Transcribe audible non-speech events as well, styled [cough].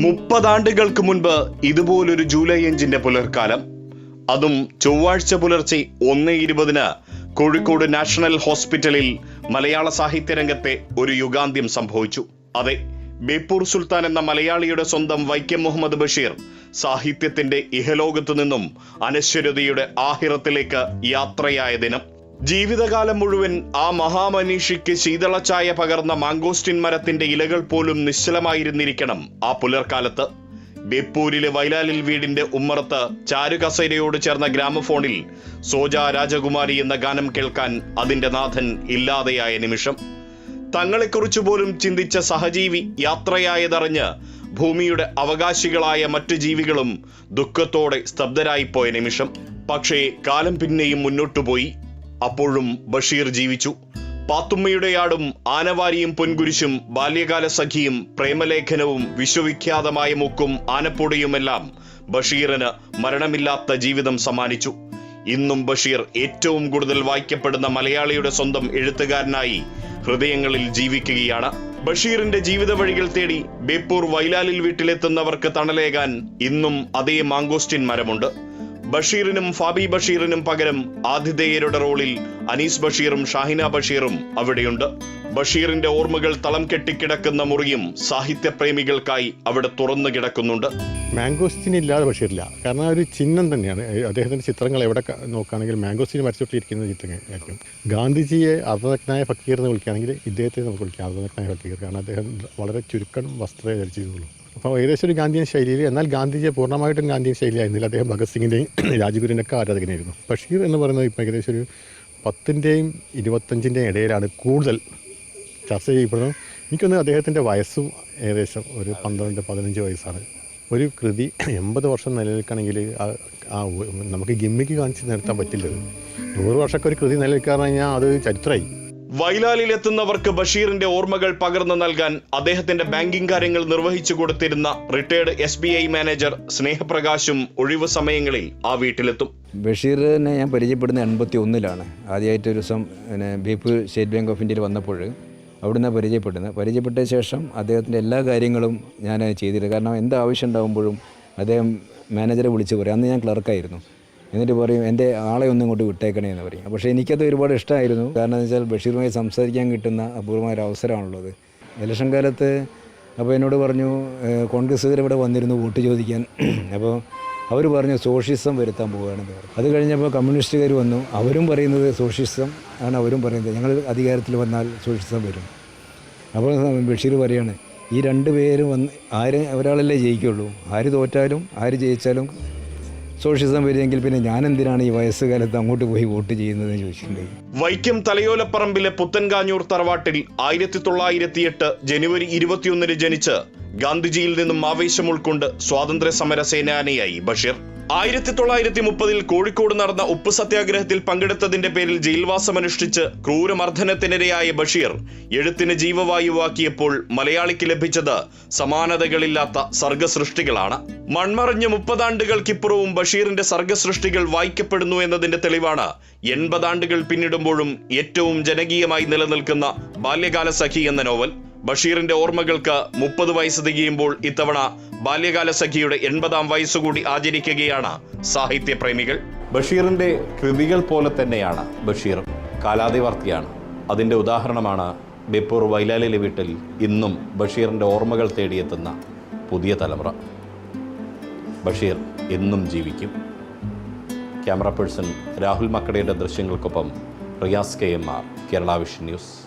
മുപ്പതാണ്ടുകൾക്ക് മുൻപ് ഇതുപോലൊരു ജൂലൈ അഞ്ചിന്റെ പുലർക്കാലം. അതും ചൊവ്വാഴ്ച പുലർച്ചെ ഒന്ന് ഇരുപതിന് കോഴിക്കോട് നാഷണൽ ഹോസ്പിറ്റലിൽ മലയാള സാഹിത്യരംഗത്തെ ഒരു യുഗാന്ത്യം സംഭവിച്ചു. അതെ ബേപ്പൂർ സുൽത്താൻ എന്ന മലയാളിയുടെ സ്വന്തം വൈക്കം മുഹമ്മദ് ബഷീർ സാഹിത്യത്തിന്റെ ഇഹലോകത്തു നിന്നും അനശ്വരതയുടെ ആഹിറത്തിലേക്ക് യാത്രയായ ദിനം. ജീവിതകാലം മുഴുവൻ ആ മഹാമനീഷിക്ക് ശീതളച്ചായ പകർന്ന മാങ്കോസ്റ്റിൻ മരത്തിന്റെ ഇലകൾ പോലും നിശ്ചലമായിരുന്നിരിക്കണം ആ പുലർക്കാലത്ത്. ബേപ്പൂരിലെ വൈലാലിൽ വീടിന്റെ ഉമ്മറത്ത് ചാരുകസേരയോട് ചേർന്ന ഗ്രാമഫോണിൽ സോജ രാജകുമാരി എന്ന ഗാനം കേൾക്കാൻ അതിന്റെ നാഥൻ ഇല്ലാതെയായ നിമിഷം. തങ്ങളെക്കുറിച്ച് പോലും ചിന്തിച്ച സഹജീവി യാത്രയായതറിഞ്ഞ് ഭൂമിയുടെ അവകാശികളായ മറ്റു ജീവികളും ദുഃഖത്തോടെ സ്തബ്ധരായിപ്പോയ നിമിഷം. പക്ഷേ കാലം പിന്നെയും മുന്നോട്ടുപോയി. അപ്പോഴും ബഷീർ ജീവിച്ചു. പാത്തുമ്മയുടെ ആടും ആനവാരിയും പൊൻകുരിശും ബാല്യകാല സഖിയും പ്രേമലേഖനവും വിശ്വവിഖ്യാതമായ മുക്കും ആനപ്പൊടിയുമെല്ലാം ബഷീറിന് മരണമില്ലാത്ത ജീവിതം സമ്മാനിച്ചു. ഇന്നും ബഷീർ ഏറ്റവും കൂടുതൽ വായിക്കപ്പെടുന്ന മലയാളിയുടെ സ്വന്തം എഴുത്തുകാരനായി ഹൃദയങ്ങളിൽ ജീവിക്കുകയാണ്. ബഷീറിന്റെ ജീവിത വഴികൾ തേടി ബേപ്പൂർ വൈലാലിൽ വീട്ടിലെത്തുന്നവർക്ക് തണലേകാൻ ഇന്നും അതേ മാങ്കോസ്റ്റിൻ മരമുണ്ട്. ബഷീറിനും ഫാബി ബഷീറിനും പകരം ആതിഥേയരുടെ റോളിൽ അനീസ് ബഷീറും ഷാഹിന ബഷീറും അവിടെയുണ്ട്. ബഷീറിന്റെ ഓർമ്മകൾ തളം കെട്ടിക്കിടക്കുന്ന മുറിയും സാഹിത്യപ്രേമികൾക്കായി അവിടെ തുറന്നു കിടക്കുന്നുണ്ട്. മാംഗോസ്റ്റിൻ ഇല്ലാതെ ബഷീറില്ല. കാരണം ഒരു ചിഹ്നം തന്നെയാണ്. അദ്ദേഹത്തിന്റെ ചിത്രങ്ങൾ എവിടെ നോക്കുകയാണെങ്കിൽ മാംഗോസ്റ്റിൻ വരച്ചോട്ടിരിക്കുന്ന ചിത്രങ്ങളായിരിക്കും. ഗാന്ധിജിയെ അർദ്ധനഗ്നായ ഫക്കീർ എന്ന് വിളിക്കുകയാണെങ്കിൽ ഇദ്ദേഹത്തെ നമുക്ക് വിളിക്കാം. അർദ്ധനഗ്നായ ഫക്കീർ. കാരണം അദ്ദേഹം വളരെ ചുരുക്കം വസ്ത്രമേ ധരിച്ചിരുന്നുള്ളൂ. അപ്പോൾ ഏകദേശം ഒരു ഗാന്ധിയൻ ശൈലിയിൽ എന്നാൽ ഗാന്ധിജിയെ പൂർണമായിട്ടും ഗാന്ധിയൻ ശൈലിയായിരുന്നില്ല. അദ്ദേഹം ഭഗത് സിംഗിന്റെയും [clears throat] രാജ്ഗുരുവിന്റെ ഒക്കെ ആരാധകനായിരുന്നു. ബഷീർ എന്ന് പറയുന്നത് ഇപ്പോൾ ഏകദേശം ഒരു പത്തിന്റെയും ഇരുപത്തഞ്ചിന്റെയും ഇടയിലാണ് കൂടുതൽ ചർച്ച ചെയ്യപ്പെടുന്നത്. എനിക്കൊന്ന് അദ്ദേഹത്തിന്റെ വയസ്സും ഏകദേശം ഒരു പന്ത്രണ്ട് പതിനഞ്ച് വയസ്സാണ്. ഒരു കൃതി [clears throat] എൺപത് വർഷം നിലനിൽക്കണമെങ്കിൽ ആ- നമുക്ക് ഗിമ്മിക്ക് കാണിച്ച് നിർത്താൻ പറ്റില്ലത് നൂറ് വർഷമൊക്കെ ഒരു കൃതി നിലനിൽക്കാറഞ്ഞാൽ അത് ചരിത്രമായി. വൈലാലിൽ എത്തുന്നവർക്ക് ബഷീറിന്റെ ഓർമ്മകൾ പകർന്നു നൽകാൻ അദ്ദേഹത്തിന്റെ ബാങ്കിംഗ് കാര്യങ്ങൾ നിർവഹിച്ചു കൊടുത്തിരുന്ന retired S B I manager സ്നേഹപ്രകാശും ഒഴിവു സമയങ്ങളിൽ ആ വീട്ടിലെത്തും. ബഷീറിനെ ഞാൻ പരിചയപ്പെടുന്ന എൺപത്തി ഒന്നിലാണ് ആദ്യമായിട്ട് ഒരു ദിവസം ബേപ്പൂർ സ്റ്റേറ്റ് ബാങ്ക് ഓഫ് ഇന്ത്യയിൽ വന്നപ്പോൾ അവിടുന്ന് പരിചയപ്പെടുന്നത്. പരിചയപ്പെട്ട ശേഷം അദ്ദേഹത്തിന്റെ എല്ലാ കാര്യങ്ങളും ഞാൻ ചെയ്തിരുന്നു. കാരണം എന്ത് ആവശ്യം ഉണ്ടാകുമ്പോഴും അദ്ദേഹം മാനേജറെ വിളിച്ചു പറയും. അന്ന് ഞാൻ ക്ലർക്കായിരുന്നു എന്നിട്ട് പറയും എന്റെ ആളെ ഒന്നും ഇങ്ങോട്ട് വിട്ടേക്കണേ എന്ന് പറയും. പക്ഷേ എനിക്കത് ഒരുപാട് ഇഷ്ടമായിരുന്നു കാരണം എന്ന് വെച്ചാൽ ബഷീറുമായി സംസാരിക്കാൻ കിട്ടുന്ന അപൂർവമായ ഒരു അവസരമാണുള്ളത്. ഇലക്ഷൻ കാലത്ത് അപ്പോൾ എന്നോട് പറഞ്ഞു കോൺഗ്രസ്സുകാർ ഇവിടെ വന്നിരുന്നു വോട്ട് ചോദിക്കാൻ. അപ്പോൾ അവർ പറഞ്ഞു സോഷ്യലിസം വരുത്താൻ പോവുകയാണെന്ന് പറഞ്ഞു. അത് കഴിഞ്ഞപ്പോൾ കമ്മ്യൂണിസ്റ്റുകാർ വന്നു. അവരും പറയുന്നത് സോഷ്യലിസം ആണ് അവരും പറയുന്നത്. ഞങ്ങൾ അധികാരത്തിൽ വന്നാൽ സോഷ്യലിസം വരും. അപ്പോൾ ബഷീർ പറയാണ് ഈ രണ്ട് പേരും വന്ന് ആര് ഒരാളല്ലേ ജയിക്കുള്ളൂ. ആര് തോറ്റാലും ആര് ജയിച്ചാലും സോഷ്യലിസം വരുമെങ്കിൽ പിന്നെ ഞാൻ എന്തിനാണ് ഈ വയസ്സുകാലത്ത് അങ്ങോട്ട് പോയി വോട്ട് ചെയ്യുന്നതെന്ന് ചോദിച്ചിട്ടുണ്ട്? വൈക്കം തലയോലപ്പറമ്പിലെ പുത്തൻകാഞ്ഞൂർ തറവാട്ടിൽ ആയിരത്തി തൊള്ളായിരത്തി എട്ട് ജനുവരി ഇരുപത്തിയൊന്നിന് ജനിച്ച് ഗാന്ധിജിയിൽ നിന്നും ആവേശം ഉൾക്കൊണ്ട് സ്വാതന്ത്ര്യ സമര സേനാനിയായി ബഷീർ. ആയിരത്തി തൊള്ളായിരത്തി മുപ്പതിൽ കോഴിക്കോട് നടന്ന ഉപ്പ് സത്യാഗ്രഹത്തിൽ പങ്കെടുത്തതിന്റെ പേരിൽ ജയിൽവാസമനുഷ്ഠിച്ച് ക്രൂരമർദ്ദനത്തിനിരയായ ബഷീർ എഴുത്തിന് ജീവവായുവാക്കിയപ്പോൾ മലയാളിക്ക് ലഭിച്ചത് സമാനതകളില്ലാത്ത സർഗസൃഷ്ടികളാണ്. മൺമറഞ്ഞ മുപ്പതാണ്ടുകൾക്കിപ്പുറവും ബഷീറിന്റെ സർഗസൃഷ്ടികൾ വായിക്കപ്പെടുന്നു എന്നതിന്റെ തെളിവാണ് എൺപതാണ്ടുകൾ പിന്നിടുമ്പോഴും ഏറ്റവും ജനകീയമായി നിലനിൽക്കുന്ന ബാല്യകാല സഖി എന്ന നോവൽ. ബഷീറിന്റെ ഓർമ്മകൾക്ക് മുപ്പത് വയസ്സ് തികയുമ്പോൾ ഇത്തവണ ബാല്യകാല സഖിയുടെ എൺപതാം വയസ്സുകൂടി ആചരിക്കുകയാണ് സാഹിത്യപ്രേമികൾ. ബഷീറിന്റെ കൃതികൾ പോലെ തന്നെയാണ് ബഷീർ കാലാതിവർത്തിയാണ്. അതിന്റെ ഉദാഹരണമാണ് ബേപ്പൂർ വൈലാലിലെ വീട്ടിൽ ഇന്നും ബഷീറിന്റെ ഓർമ്മകൾ തേടിയെത്തുന്ന പുതിയ തലമുറ. ബഷീർ എന്നും ജീവിക്കും. ക്യാമറ പേഴ്സൺ രാഹുൽ മക്കടയുടെ ദൃശ്യങ്ങൾക്കൊപ്പം Riyas K M R Kerala Vision News.